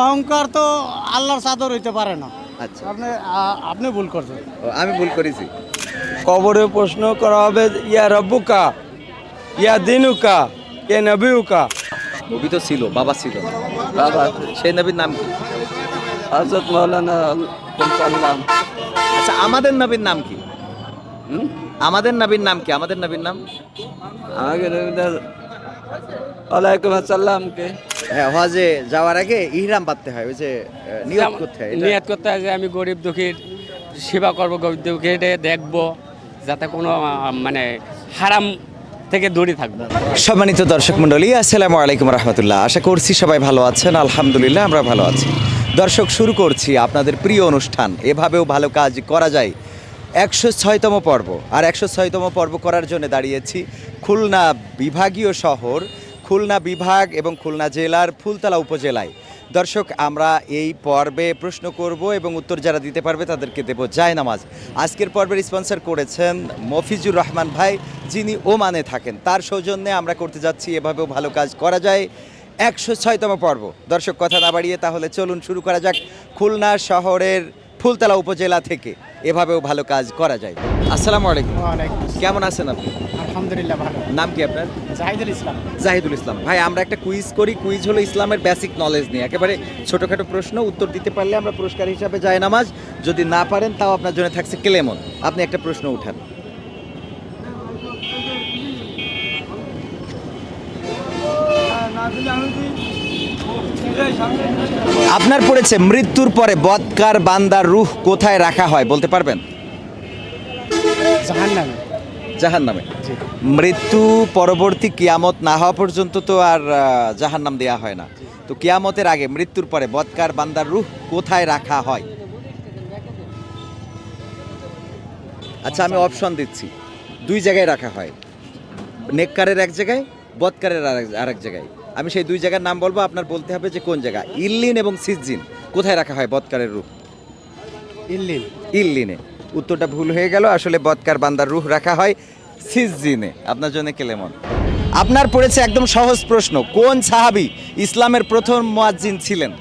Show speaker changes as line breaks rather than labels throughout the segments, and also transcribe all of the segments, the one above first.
অহংকার তো আল্লাহর চাদর হইতে পারে না।
আচ্ছা।
আপনি আপনি ভুল করছেন।
আমি ভুল করেছি।
কবরে প্রশ্ন করা হবে ইয়া রব্বুকা ইয়া দিনুকা ইয়া নবিউকা?
নবী তো ছিল বাবা ছিল। বাবা। সেই নবীর নাম কি?
হজরত মৌলানা সাল্লাম
আচ্ছা আমাদের নবীর নাম কি? আমাদের নবীর নাম কি? আমাদের নবীর নাম?
আমাকে রবীন্দ্র ওয়ালাইকুম আসসালামকে
হ্যাঁ হজে যাওয়ার আগে ইহরাম বাঁধতে হয় ওই যে নিয়ত করতে হয় এটা-
নিয়ত করতে হয় যে আমি গরিব দুঃখীর সেবা করব গরিব দুঃখীর দেখব যাতে কোনো মানে হারাম থেকে দূরে থাকব।
সম্মানিত দর্শক মণ্ডলী আসসালামু আলাইকুম রহমতুল্লাহ। আশা করছি সবাই ভালো আছেন আলহামদুলিল্লাহ আমরা ভালো আছি। দর্শক শুরু করছি আপনাদের প্রিয় অনুষ্ঠান। এভাবেও ভালো কাজ করা যায় একশো ছয়তম পর্ব। আর একশো ছয়তম পর্ব করার জন্য দাঁড়িয়েছি খুলনা বিভাগীয় শহর, খুলনা বিভাগ এবং খুলনা জেলার ফুলতলা উপজেলায়। দর্শক, আমরা এই পর্বে প্রশ্ন করব এবং উত্তর যারা দিতে পারবে তাদেরকে দেব জায় নামাজ আজকের পর্বের স্পন্সর করেছেন মফিজুর রহমান ভাই, যিনি ওমানে থাকেন। তার সৌজন্যে আমরা করতে যাচ্ছি, এভাবেও ভালো কাজ করা যায়। একশো ছয়তম পর্ব। দর্শক, কথা না বাড়িয়ে তাহলে চলুন শুরু করা যাক খুলনা শহরের ফুলতলা উপজেলা থেকে। এভাবেও ভালো কাজ করা যায়। আসসালামু আলাইকুম। কেমন আছেন আপনি?
আলহামদুলিল্লাহ ভালো।
নাম কি আপনার?
জাহিদুল ইসলাম।
জাহিদুল ইসলাম। ভাই আমরা একটা কুইজ করি। কুইজ হলো ইসলামের বেসিক নলেজ নিয়ে। একেবারে ছোটোখাটো প্রশ্ন উত্তর দিতে পারলে আমরা পুরস্কার হিসাবে যায় নামাজ। যদি না পারেন তাও আপনার জন্য থাকছে কেলেমন। আপনি একটা প্রশ্ন উঠান। আপনার পড়েছে মৃত্যুর পরে বদকার বান্দার রুহ কোথায় রাখা হয় বলতে পারবেন?
জাহান নামে
মৃত্যু পরবর্তী কিয়ামত না হওয়া পর্যন্ত তো আর জাহান নাম দেওয়া হয় না। তো কিয়ামতের আগে মৃত্যুর পরে বদকার বান্দার রুহ কোথায় রাখা হয়? আচ্ছা আমি অপশন দিচ্ছি। দুই জায়গায় রাখা হয়। নেককারের এক জায়গায় বদকারের আরেক- আরেক জায়গায়। আমি সেই দুই জায়গার নাম বলব আপনার বলতে হবে যে কোন জায়গা? ইল্লিন এবং সিজ্জিন। কোথায় রাখা হয় বৎকারের রূপ?
ইল্লিন।
ইল্লিনে। উত্তরটা ভুল হয়ে গেল আসলে বৎকার বান্দার রুহ রাখা হয় সিজিনে আপনার জন্য কেলেমন। আপনার পড়েছে একদম সহজ প্রশ্ন কোন সাহাবি ইসলামের প্রথম মুয়াজ্জিন ছিলেন?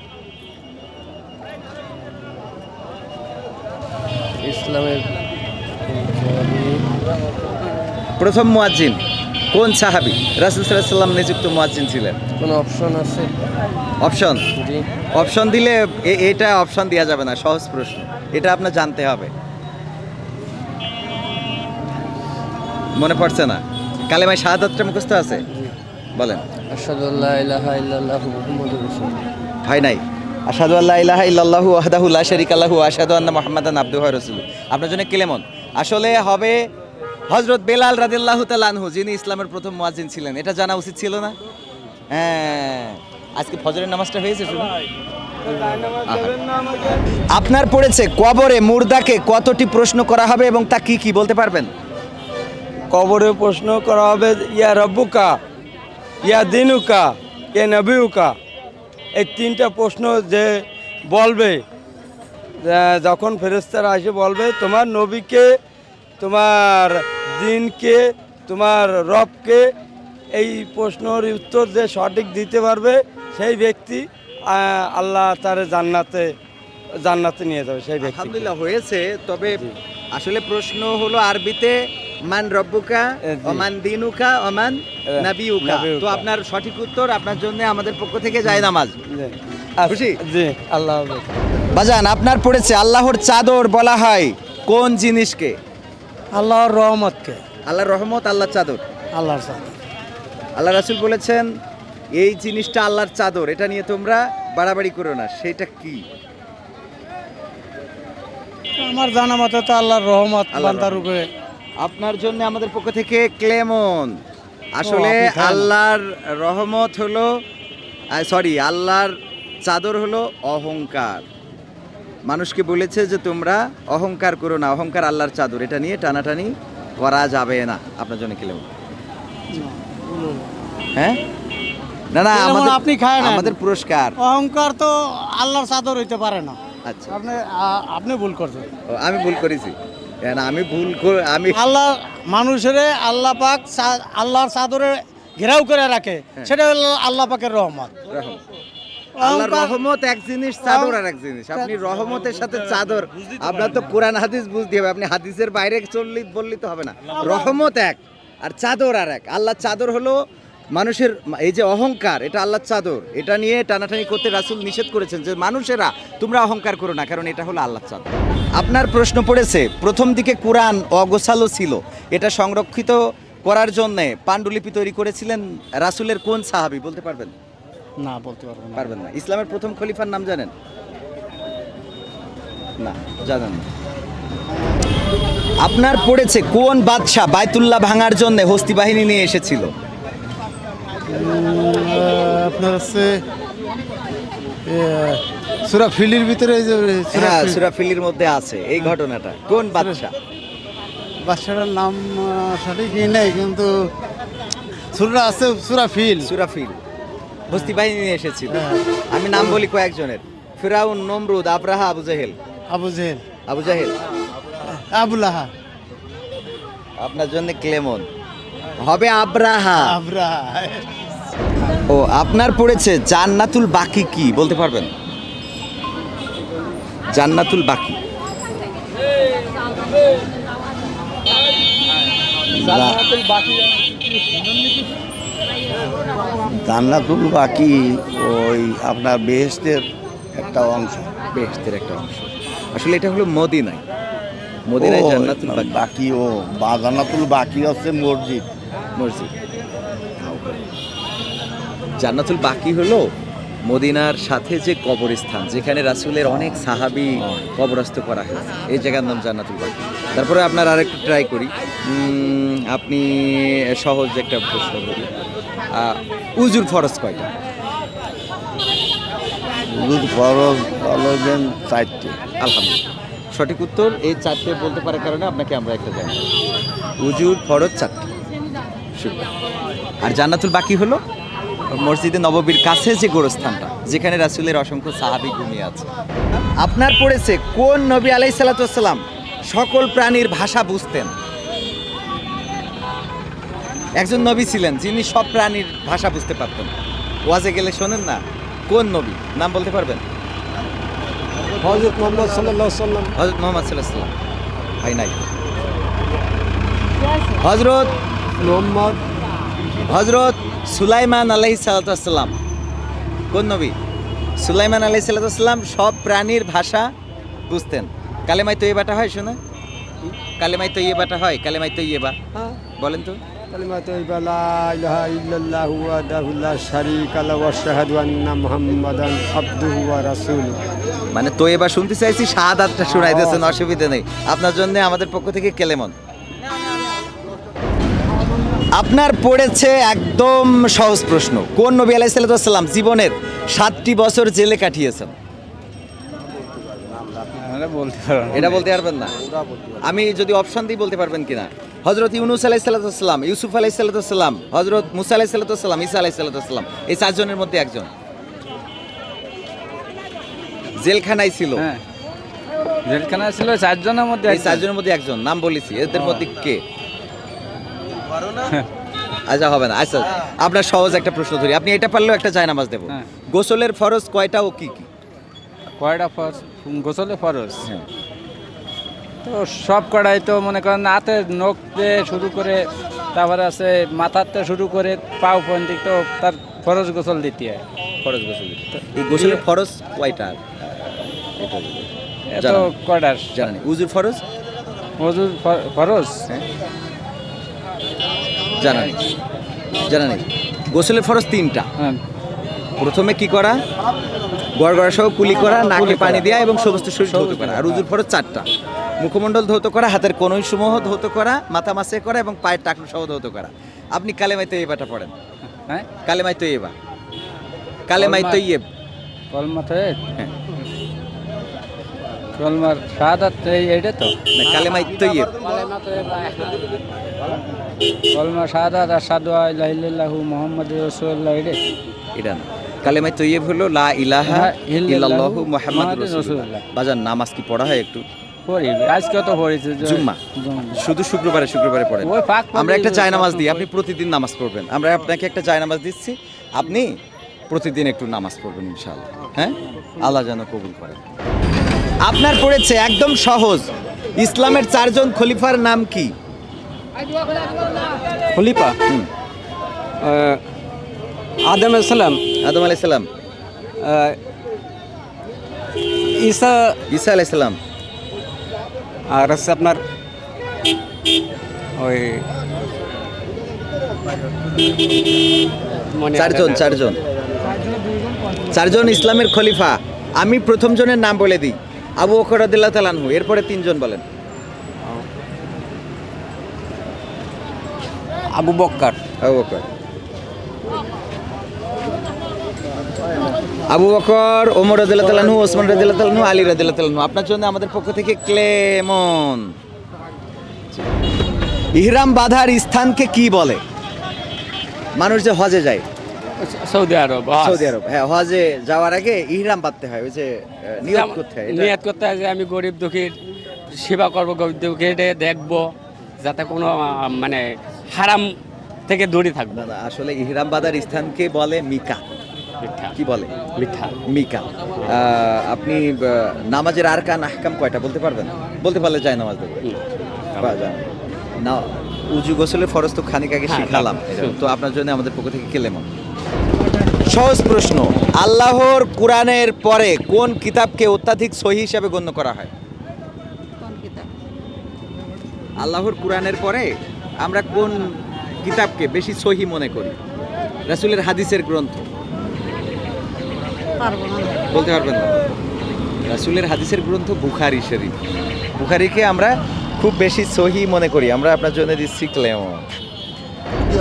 ইসলামের
প্রথম মুয়াজ্জিন। কোন সাহাবি? রাসুল সাল্লাম নিযুক্ত মুয়াজ্জিন ছিলেন?
কোনো অপশন আছে?
অপশন অপশন দিলে এটা অপশন দেওয়া যাবে না সহজ প্রশ্ন। এটা আপনার জানতে হবে। মনে পড়ছে না? কালেমায় শাহাদাতটা মুখস্থ আছে? বলেন। হয় নাই? আসাদু আল্লাহ ইলাহা ইল্লাল্লাহু ওয়াহদাহু লা শারীকা লাহু আশহাদু আন্না মুহাম্মাদান আবদুহু ওয়া রাসূলুহু। আপনার জন্য কেলেমন? আসলে হবে হযরত বেলাল রাদিয়াল্লাহু তাআলা আনহু, যিনি ইসলামের প্রথম মুয়াজ্জিন ছিলেন, এটা জানা উচিত ছিল না? হ্যাঁ আজকে ফজরের নামাজটা হয়েছে শুনুন আপনার পড়েছে কবরে মুর্দাকে কতটি প্রশ্ন করা হবে এবং তা কি কি বলতে পারবেন?
কবরে প্রশ্ন করা হবে, ইয়া রব্বুকা, ইয়া দিনুকা ইয়া নবিউকা? এই তিনটা প্রশ্ন যে বলবে যখন ফেরেস্তারা এসে বলবে, তোমার নবীকে তোমার দিনকে তোমার রবকে এই প্রশ্নের উত্তর যে সঠিক দিতে পারবে সেই ব্যক্তি আল্লাহ তার জান্নাতে জান্নাতে নিয়ে যাবে সেই ব্যক্তি
আলহামদুলিল্লাহ হয়েছে তবে আসলে প্রশ্ন হলো আরবিতে মান রব্বুকা। ওমান দিনুকা ওমান নাবিউকা। তো আপনার সঠিক উত্তর আপনার জন্য আমাদের পক্ষ থেকে যায় নামাজ। খুশি?
জি আল্লাহ
বাজান আপনার পড়েছে আল্লাহর চাদর বলা হয় কোন জিনিসকে
আল্লাহর রহমতকে।
আল্লাহর রহমত আল্লাহর চাদর।
আল্লাহর চাদর।
আল্লাহ রাসুল বলেছেন এই জিনিসটা আল্লাহর চাদর এটা নিয়ে তোমরা বাড়াবাড়ি করো না সেটা কি?
আমার জানা মতে তো আল্লাহর রহমত
আল্লাহর
বান্দার উপরে।
আপনার জন্য আমাদের পক্ষ থেকে ক্লেমন। আসলে আল্লাহর রহমত হলো সরি আল্লাহর চাদর হলো অহংকার। মানুষকে বলেছে যে তোমরা অহংকার করো না অহংকার আল্লাহর চাদর। এটা নিয়ে টানাটানি করা যাবে না। আপনার জন্য ক্লেমন হ্যাঁ? না না আমাদের
আপনি খায় নেন।
আমাদের পুরস্কার।
অহংকার তো আল্লাহর চাদর হইতে পারে না।
আচ্ছা।
আপনি আপনি ভুল করছেন।
আমি ভুল করেছি। না আমি ভুল আমি
আল্লাহ মানুষের আল্লাহ পাক আল্লাহর চাদরে ঘেরাও করে রাখে।
হ্যাঁ।
সেটা হলো আল্লাহ পাকের রহমত।
রহমত এক জিনিস চাদর আর এক জিনিস। আপনি রহমতের সাথে চাদর। আপনার তো কোরআন হাদিস বুঝতে হবে। আপনি হাদিসের বাইরে চললে বললে তো হবে না। রহমত এক আর চাদর আর এক। আল্লাহ চাদর হলো মানুষের এই যে অহংকার এটা আল্লাহর চাদর। এটা নিয়ে টানাটানি করতে রাসূল নিষেধ করেছেন যে মানুষেরা তোমরা অহংকার করো না কারণ এটা হলো আল্লাহর চাদর। আপনার প্রশ্ন পড়েছে প্রথম দিকে কোরআন অগোছালো ছিল। এটা সংরক্ষিত করার জন্য পাণ্ডুলিপি তৈরি করেছিলেন রাসূলের কোন সাহাবী? বলতে পারবেন?
না বলতে পারব না।
পারবেন না। ইসলামের প্রথম খলিফার নাম জানেন? না জানেন না। আপনার পড়েছে কোন বাদশাহ বায়তুল্লাহ ভাঙার জন্য হস্তি বাহিনী নিয়ে এসেছিল?
আপনার হচ্ছে সুরা ফিলির ভিতরে এই যে
হ্যাঁ
ফিল-
সুরাফিলির মধ্যে আছে এই ঘটনাটা। কোন বাদশাহ?
বাচ্চাটার নাম সঠিক নেই কিন্তু সুরা আছে সুরা ফিল।
সুরাফিল হস্তি বাহিনী নিয়ে এসেছিল
হ্যাঁ।
আমি নাম বলি কয়েকজনের। ফিরাউন নমরুদ আবরাহা আবু জাহেল।
আবু জেহেল।
আবু জাহেল।
আবুলাহা
আপনার জন্য ক্লেমন। হবে আব্রাহা।
আবরা
ও আপনার পড়েছে জান্নাতুল বাকি কি? বলতে পারবেন? জান্নাতুল বাকি।
জান্নাতুল বাকি ওই আপনার বেহেস্তের একটা অংশ।
বেহেশতের একটা অংশ। আসলে এটা হলো মদিনায়। মদিনায় জান্নাতুল বাকি।
বাকি ও বা জান্নাতুল বাকি হচ্ছে মসজিদ।
মসজিদ। জান্নাতুল বাকি হলো মদিনার সাথে যে কবরস্থান যেখানে রাসূলের অনেক সাহাবী কবরস্থ করা হয়েছে। এই জায়গার নাম জান্নাতুল বাকি। তারপরে আপনার আরেকটু ট্রাই করি। আপনি সহজ একটা প্রশ্ন করি। উজুর ফরজ কয়টা?
দুধ ফরজ চারটে।
আলহামদুলিল্লাহ। সঠিক উত্তর এই চারটে বলতে পারার কারণে আপনাকে আমরা একটা জানি উজুর ফরজ চারটে। আর জান্নাতুল বাকি হলো? মসজিদে নববীর কাছে যে গোরস্থানটা যেখানে রাসুলের অসংখ্য সাহাবী ঘুমিয়ে আছে। আপনার পড়েছে কোন নবী আলাইহিস সালাম? সকল প্রাণীর ভাষা বুঝতেন। একজন নবী ছিলেন যিনি সব প্রাণীর ভাষা বুঝতে পারতেন। ওয়াজে গেলে শোনেন না কোন নবী? নাম বলতে পারবেন?
হজরত মোহাম্মদ সাল্লাহ সাল্লাম
হজরত মোহাম্মদ সাল্লাহ সাল্লাম নাই। হজরত
মোহাম্মদ।
হজরত সুলাইমান আলাইহি সাল্লাম কোন নবী? সুলাইমান আলাইহি সাল্লাম সব প্রাণীর ভাষা বুঝতেন। কালেমাই তো বাটা হয় শোনা কালেমাই তো বাটা হয় কালেমাই তো বা বলেন তো।
কালিমা তৈবা লা ইলাহা ইল্লাল্লাহু ওয়াহদাহু লা শারীকা লাহু ওয়া আশহাদু আন্না মুহাম্মাদান আবদুহু ওয়া রাসূলুহু।
মানে তো এবার শুনতে চাইছি শাহাদাতটা শোনাই দিয়েছেন অসুবিধা নেই। আপনার জন্য আমাদের পক্ষ থেকে কেলেমন? আপনার পড়েছে একদম সহজ প্রশ্ন। কোন নবী আলাইহিস সাল্লাম জীবনের সাতটি বছর জেলে কাটিয়েছেন? এটা বলতে পারবেন না? আমি যদি অপশন দিই বলতে পারবেন কিনা? হজরত ইউনুস আলাইসাল্লাম ইউসুফ আলাইসাল্লাম হজরত মুসা আলাইসাল্লাম ইসা আলাইসাল্লাম এই চারজনের মধ্যে একজন। জেলখানায় ছিল।
হ্যাঁ। জেলখানা ছিল চারজনের মধ্যে
এই চারজনের মধ্যে একজন নাম বলেছি এদের মধ্যে কে? আচ্ছা হবে না। আচ্ছা আপনার সহজ একটা প্রশ্ন ধরি। আপনি এটা পারলেও একটা জায়নামাজ দেবো।
হ্যাঁ।
গোসলের ফরজ কয়টা ও কি কি?
কয়টা ফরজ? গোসলে ফরজ?
হ্যাঁ।
তো সব কড়াই তো মনে করেন হাতে নখ দিয়ে শুরু করে তারপরে আছে থেকে শুরু করে পাও পর্যন্ত তো তার ফরজ গোসল দিতে হয়।
ফরজ গোসল দিতে। এই গোসলের ফরজ কয়টা? এটা।
এত
জানা নেই।
কয়টা
জানা উজুর ফরজ?
মজুর ফ- ফরজ?
জানা নেই। জানা নেই। গোসলের ফরজ তিনটা।
হ্যাঁ।
প্রথমে কি করা? গড়গড়া সহ কুলি করা নাকে
কুলি
পানি দেওয়া এবং সমস্ত শরীর করা। আর উজুর ফরজ চারটা। মুখমণ্ডল ধৌত করা হাতের কনুই সমূহ ধৌত করা মাথা মাসে করা এবং পায়ের টাকলু সহ ধৌত করা। আপনি কালেমাই তো এবাটা পড়েন।
হ্যাঁ?
কালেমাই তো এবা কালেমাই তো ইয়েব
কলমা তো এই?
হ্যাঁ।
কলমার শাহাদাত এই এইটা তো?
না কালেমাই তো ইয়েব
কলমা শাহাদাত আর সাদু আল্লাহু মোহাম্মদ রসুল্লাহ এটা
এটা না। কালেমাই তো ইয়েব হলো লা ইলাহা
ইল্লাল্লাহু
মুহাম্মাদুর রাসূলুল্লাহ।
রাসূলুল্লাহ।
বাজার নামাজ কি পড়া হয় একটু?
পড়ি আজকে তো পড়েছে
জুম্মা। শুধু শুক্রবারে শুক্রবারে পড়েন। আমরা একটা চায় নামাজ দিই। আপনি প্রতিদিন নামাজ পড়বেন। আমরা আপনাকে একটা চায় নামাজ দিচ্ছি। আপনি প্রতিদিন একটু নামাজ পড়বেন ইনশাআল্লাহ। হ্যাঁ? আল্লাহ যেন কবুল করেন। আপনার পড়েছে একদম সহজ। ইসলামের চারজন খলিফার নাম কি?
খলিফা?
হুম।
আদম সালাম।
আদম আলাইসাল্লাম
ঈসা
ঈসা আলাইসাল্লাম
আর আছে আপনার ওই
চারজন চারজন। চারজন ইসলামের খলিফা। আমি প্রথম জনের নাম বলে দিই। আবু বকর রাদিল্লাহ তালানহু এরপরে তিনজন বলেন।
আবু বক্কার
আবু বকর। আবু বকর ওমর তালানহু ওসমান তালানহু আলী তালানহু আপনার জন্য আমাদের পক্ষ থেকে ক্লেমন। ইহরাম বাঁধার স্থানকে কি বলে? মানুষ যে হজে যায়।
সৌদি আরব
সৌদি আরব হ্যাঁ হজে যাওয়ার আগে ইহরাম বাঁধতে হয় ওই যে নিয়ত করতে হয়
নিয়ত করতে হয় যে আমি গরিব দুঃখীর সেবা করব গরিব দুঃখীর দেখব যাতে কোনো মানে হারাম থেকে দূরে থাকব।
আসলে ইহরাম বাঁধার স্থানকে বলে মিকা। কি বলে?
মিথ্যা।
মিকা। আপনি নামাজের আর কান আহকাম কয়টা বলতে পারবেন? বলতে পারলে যায় নামাজ দেবো। না উজু গোসলের ফরজ তো খানিক আগে
হ্যাঁ,
শিখালাম।
তো
আপনার জন্য আমাদের পক্ষ থেকে কেলেমন সহজ প্রশ্ন আল্লাহর কোরআনের পরে কোন কিতাবকে অত্যাধিক সহি হিসাবে গণ্য করা হয়? আল্লাহর কোরআনের পরে আমরা কোন কিতাবকে বেশি সহি মনে করি? রাসূলের হাদিসের গ্রন্থ। বলতে পারবেন না। রাসূলের হাদিসের গ্রন্থ বুখারি শরীফ। বুখারিকে আমরা খুব বেশি সহি মনে করি। আমরা আপনার জন্য দিচ্ছি ক্লেম।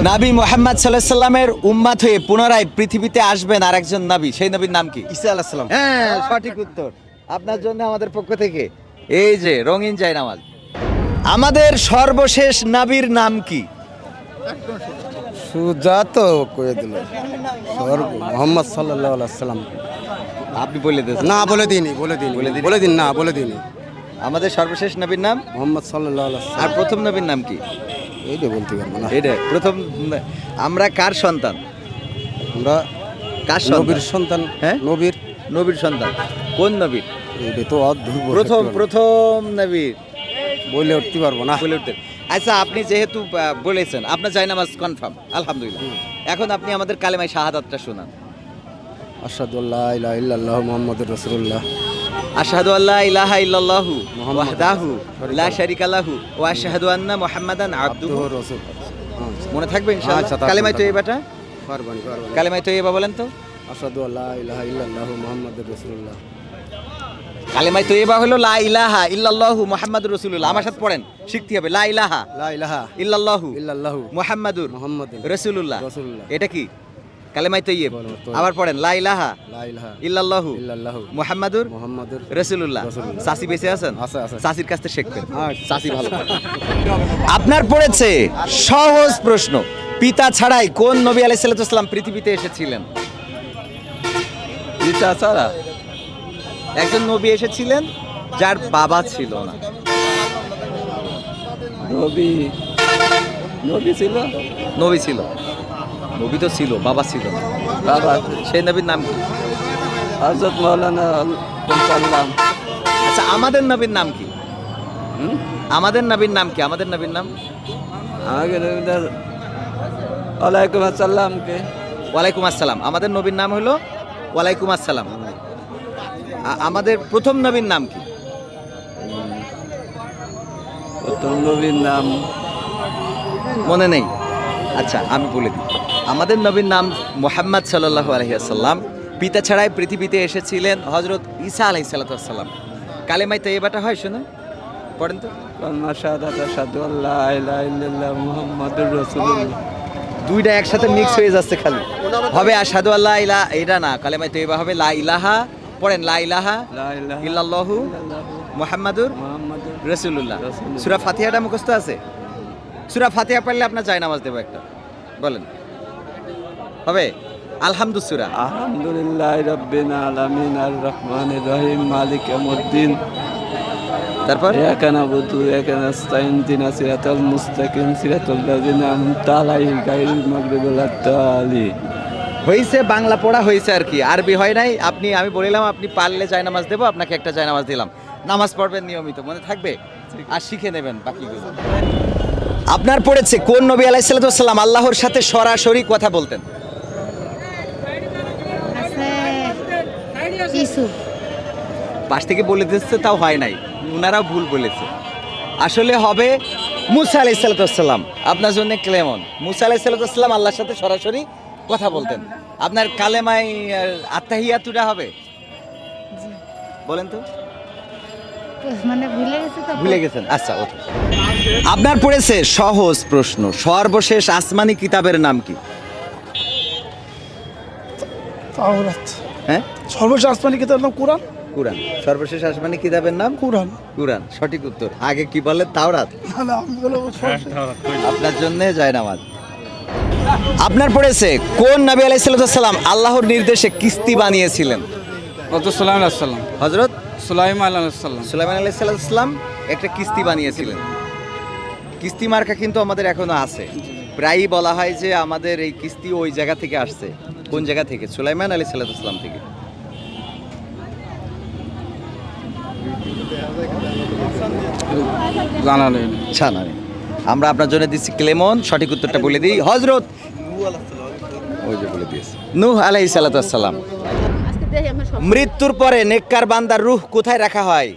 নাবি মোহাম্মদ সাল্লাহ সাল্লামের উম্মাত হয়ে পুনরায় পৃথিবীতে আসবেন আর একজন নাবি। সেই নবীর নাম কি?
ঈসা আলাহ সালাম।
হ্যাঁ সঠিক উত্তর। আপনার জন্য আমাদের পক্ষ থেকে। এই যে রঙিন যায় নামাজ। আমাদের সর্বশেষ নাবির নাম কি?
সুজাত করে দিল। মোহাম্মদ সাল্লাহ সাল্লাম।
আপনি বলে দেন।
না বলে দিইনি বলে দিইনি।
বলে দিন।
বলে দিন না বলে দিইনি।
আমাদের সর্বশেষ নবীর নাম?
মোহাম্মদ সাল্লাহ
আর প্রথম নবীর নাম কি?
এইটা বলতে পারব না।
এটা প্রথম আমরা কার সন্তান?
আমরা
কার
নবীর সন্তান
হ্যাঁ?
নবীর।
নবীর সন্তান। কোন নবীর?
এইটা তো অদ্ভুত
প্রথম প্রথম নবীর।
বলে উঠতে পারব না।
বলে উঠতেন আচ্ছা আপনি যেহেতু বলেছেন আপনার জায়নামাজ কনফার্ম আলহামদুলিল্লাহ। এখন আপনি আমাদের কালেমায় শাহাদাতটা শোনান।
আসাদুল্লাহ ইলাহ ইল্লাল্লাহ মোহাম্মদ রসুল্লাহ
আশহাদু আল্লা ইলাহা ইল্লাল্লাহু ওয়াহদাহু লা শারিকা লাহু ওয়া আশহাদু আন্না মুহাম্মাদান আবদুহু।
রসুল।
মনে থাকবে
আচ্ছা,
ইনশাআল্লাহ? কালেমায়। তৈবাটা
পারবানি পারবানি
কালেমায় তৈবা বলেন তো।
আসাদু আল্লাহ ইলাহ ইল্লাল্লাহ মোহাম্মদ রসুল্লাহ
কালেমায় তৈবা হলো লা ইলাহা ইল্লাল্লাহু মুহাম্মাদুর রাসূলুল্লাহ। আমার সাথে পড়েন শিখতে হবে। লা ইলাহা
লা ইলাহা
ইল্লাল্লাহু
ইল্লাল্লাহু
মুহাম্মাদুর
মুহাম্মাদ
রাসূলুল্লাহ।
রাসূলুল্লাহ।
এটা কি? কালেমায় তৈয়ব। আবার পড়েন লা ইলাহা ইল্লাল্লাহু
ইল্লাল্লাহু
মুহাম্মাদুর
মুহাম্মাদুর
রসুল্লাহ
রাসূলুল্লাহ।
চাষি বেঁচে আছেন?
আছে, আছে।
চাষির কাছ থেকে শিখবেন।
আচ্ছা।
চাষি ভালো আপনার পড়েছে সহজ প্রশ্ন পিতা ছাড়াই কোন নবী আলাইসাল্লাম পৃথিবীতে এসেছিলেন?
পিতা ছাড়া?
একজন নবী এসেছিলেন যার বাবা ছিল না।
নবী নবী ছিল?
নবী ছিল। নবী তো ছিল বাবা ছিল।
বাবা
সেই নবীর নাম কি?
হজরত মৌলানা সাল্লাম।
আচ্ছা আমাদের নবীর নাম কি? আমাদের নবীর নাম কি? আমাদের নবীর নাম?
আমাকে রবীন্দ্র ওয়ালাইকুম আসসালামকে।
ওয়ালাইকুম আসসালাম। আমাদের নবীর নাম হলো ওয়ালাইকুম আসসালাম। আমাদের প্রথম নবীর নাম কি?
প্রথম নবীর নাম
মনে নেই? আচ্ছা আমি বলে দিই। আমাদের নবীর নাম মোহাম্মদ সাল্লাহ আলহিহাসাল্লাম পিতা ছাড়াই পৃথিবীতে এসেছিলেন হজরত ঈসা আলহি সাল্লাম কালেমাই তৈবাটা হয় শুনুন। পড়েন তো। দুইটা একসাথে মিক্স হয়ে যাচ্ছে খালি। হবে আসাদু আল্লাহ ইলা এটা না। কালেমাই তৈবা হবে লা ইলাহা। পড়েন লা ইলাহা ইল্লাল্লাহু মুহাম্মাদুর রসুল্লাহ
রাসূলুল্লাহ।
সুরা ফাতিহাটা মুখস্থ আছে? সুরা ফাতিহা পারলে আপনার চাই নামাজ দেবো একটা। বলেন। হবে? আলহামদুল সুরা
আলহামদুলিল্লাহ রাব্বিল আলামিন আর রহমানির রহিম মালিক
তারপর?
নাস্তাইন দিনা সিরাতাল মুস্তাকিম সিরাতাল লাযিনা আন'আমতা আলাইহিম গায়রিল
হয়েছে বাংলা পড়া হয়েছে আর কি। আরবি হয় নাই। আপনি আমি বলিলাম আপনি পারলে চায় নামাজ দেবো আপনাকে একটা চায় নামাজ দিলাম। নামাজ পড়বেন নিয়মিত মনে থাকবে? আর শিখে নেবেন বাকিগুলো। আপনার পড়েছে কোন নবী আলাইসাল্লাম আল্লাহর সাথে সরাসরি কথা বলতেন।
আছে
পাশ থেকে বলে দিচ্ছে তাও হয় নাই। ওনারাও ভুল বলেছে। আসলে হবে মুসা আলাই সাল্লাম আপনার জন্য ক্লেমন মুসা আলাই সাল্লাম আল্লাহর সাথে সরাসরি কথা বলতেন। আপনার কালেমাই আত্মাহিয়াতুটা হবে? বলেন তো।
মানে ভুলে তো?
ভুলে গেছেন। আচ্ছা ওঠো। আপনার পড়েছে সহজ প্রশ্ন সর্বশেষ আসমানি কিতাবের নাম কি?
তাওরাত।
হ্যাঁ?
সর্বশেষ আসমানি কিতাবের নাম কোরআন?
কুরআন। সর্বশেষ আসমানি কিতাবের নাম?
কোরআন।
কুরআন সঠিক উত্তর। আগে কি বলে? তাওরাত।
না না আমি বলব সর্বশেষ
আপনার জন্য যায় নামাজ। আপনার পড়েছে কোন নবী আলাইসাল্লাম আল্লাহর নির্দেশে কিস্তি বানিয়েছিলেন?
কত সালাম? আলাইসাল্লাম
হজরত
সুলাইম আলাইসাল্লাম
সুলাইমান আলাইসাল্লাম একটা কিস্তি বানিয়েছিলেন। কিস্তি মার্কা কিন্তু আমাদের এখনও আছে। প্রায়ই বলা হয় যে আমাদের এই কিস্তি ওই জায়গা থেকে আসছে। কোন জায়গা থেকে? সুলাইমান আলী সাল্লাম থেকে।
জানা নেই
না আমরা আপনার জন্য দিচ্ছি ক্লেমন সঠিক উত্তরটা বলে দিই। হজরত ওই যে বলে দিয়েছে। নূহ আলাই
সব
মৃত্যুর পরে নেককার বান্দার রুহ কোথায় রাখা হয়?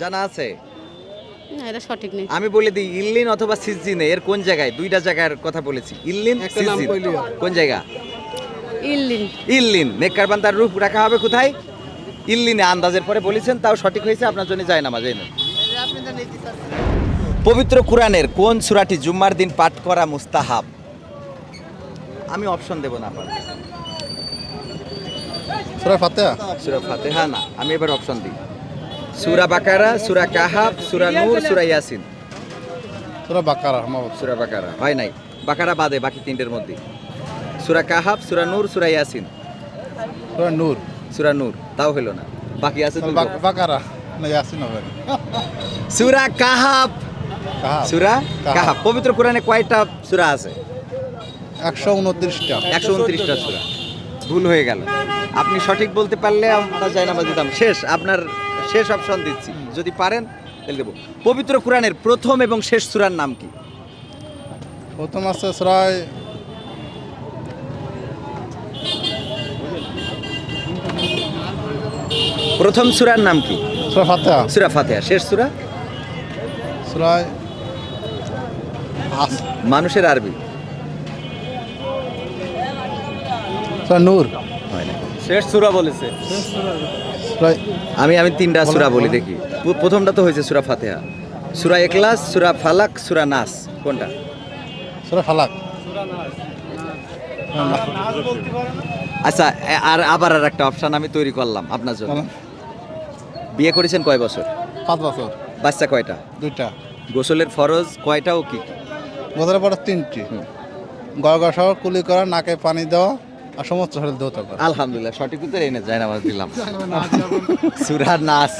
জানা আছে?
না এটা সঠিক নেই।
আমি বলে দিই ইল্লিন অথবা সিজিনে এর কোন জায়গায়? দুইটা জায়গার কথা বলেছি। ইল্লিন কোন জায়গা?
ইল্লিন।
ইল্লিন। নেককার বান্দার রূপ রাখা হবে কোথায়? ইল্লিনে আন্দাজের পরে বলেছেন তাও সঠিক হয়েছে আপনার জন্য যায় এই নেন। পবিত্র কোরআনের কোন সূরাটি জুম্মার দিন পাঠ করা মুস্তাহাব? আমি অপশন দেব না আপনার
সুরা ফাতেহা?
সূরা ফাতিহা না আমি এবার অপশন দিই। সূরা বাকারা সূরা কাহাব সূরা নূর সূরা ইয়াসিন।
সুরা বাকারা
সূরা বাকারা হয় নাই। বাকারা বাদে বাকি তিনটের মধ্যে সূরা কাহাব সূরা নূর সূরা ইয়াসিন।
সুরা নূর।
সূরা নূর তাও হলো না। বাকি আছে।
বাকারা না ইয়াসিন হবে।
সূরা কাহাব
কাহা
সূরা
কাহাব।
পবিত্র কোরআনে কয়টা সুরা আছে?
একশো উনত্রিশটা।
একশো উনত্রিশটা সূরা। ভুল হয়ে গেল। আপনি সঠিক বলতে পারলে আমরা যাই নামাজ দিতাম। শেষ আপনার শেষ অপশন দিচ্ছি। যদি পারেন তাহলে দেবো। পবিত্র কোরআনের প্রথম এবং শেষ সূরার নাম কি?
প্রথম আছে সুরায়
প্রথম সূরার নাম কি?
সুরা ফাতেহা।
সূরা ফাতিহা। শেষ সূরা?
সুরায়
মানুষের আরবি।
নূর।
শেষ সুরা বলেছে।
আমি আমি তিনটা সূরা বলি দেখি। প্রথমটা তো হয়েছে সুরা ফাতিহা। সুরা একলাস সুরা ফালাক সুরা নাস। কোনটা?
সুরা ফালাক।
আচ্ছা আর আবার আর একটা অপশন আমি তৈরি করলাম আপনার জন্য। বিয়ে করেছেন কয় বছর?
পাঁচ বছর।
বাচ্চা কয়টা?
দুইটা।
গোসলের ফরজ কয়টা ও কি?
বছরের ফরজ তিনটি। গড় সহ কুলি করা নাকে পানি দেওয়া আর ধৌত করা।
আলহামদুলিল্লাহ সঠিক উত্তর এনে যায় নামাজ দিলাম। সুরা নাস।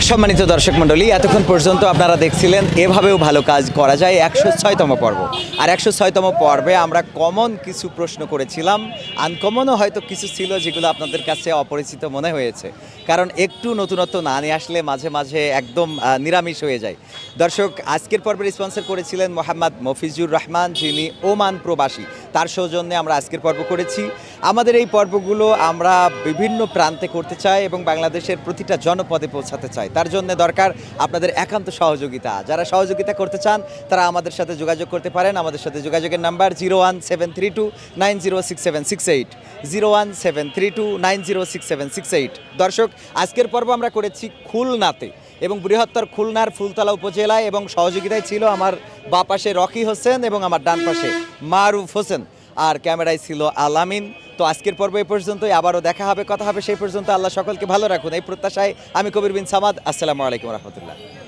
সম্মানিত দর্শক মণ্ডলী এতক্ষণ পর্যন্ত আপনারা দেখছিলেন এভাবেও ভালো কাজ করা যায় একশো ছয়তম পর্ব। আর একশো ছয়তম পর্বে আমরা কমন কিছু প্রশ্ন করেছিলাম। আনকমনও হয়তো কিছু ছিল যেগুলো আপনাদের কাছে অপরিচিত মনে হয়েছে। কারণ একটু নতুনত্ব না নিয়ে আসলে মাঝে মাঝে একদম নিরামিষ হয়ে যায়। দর্শক আজকের পর্বের স্পন্সর করেছিলেন মোহাম্মদ মফিজুর রহমান যিনি ওমান প্রবাসী। তার সৌজন্যে আমরা আজকের পর্ব করেছি। আমাদের এই পর্বগুলো আমরা বিভিন্ন প্রান্তে করতে চাই এবং বাংলাদেশের প্রতিটা জনপদে পৌঁছাতে চাই। তার জন্য দরকার আপনাদের একান্ত সহযোগিতা। যারা সহযোগিতা করতে চান, তারা আমাদের সাথে যোগাযোগ করতে পারেন। আমাদের সাথে যোগাযোগের number zero one seven three two nine zero six seven six eight. Zero one seven three two nine zero six seven six eight. দর্শক, আজকের পর্ব আমরা করেছি খুলনাতে। এবং বৃহত্তর খুলনার ফুলতলা উপজেলায় এবং সহযোগিতায় ছিল আমার বা পাশে রকি হোসেন এবং আমার ডান পাশে মারুফ হোসেন। আর ক্যামেরায় ছিল আলামিন। তো আজকের পর্ব এই পর্যন্তই। আবারও দেখা হবে, কথা হবে, সেই পর্যন্ত আল্লাহ সকলকে ভালো রাখুন। এই প্রত্যাশায় আমি কবির বিন সামাদ। আসসালামু আলাইকুম রহমতুল্লাহ।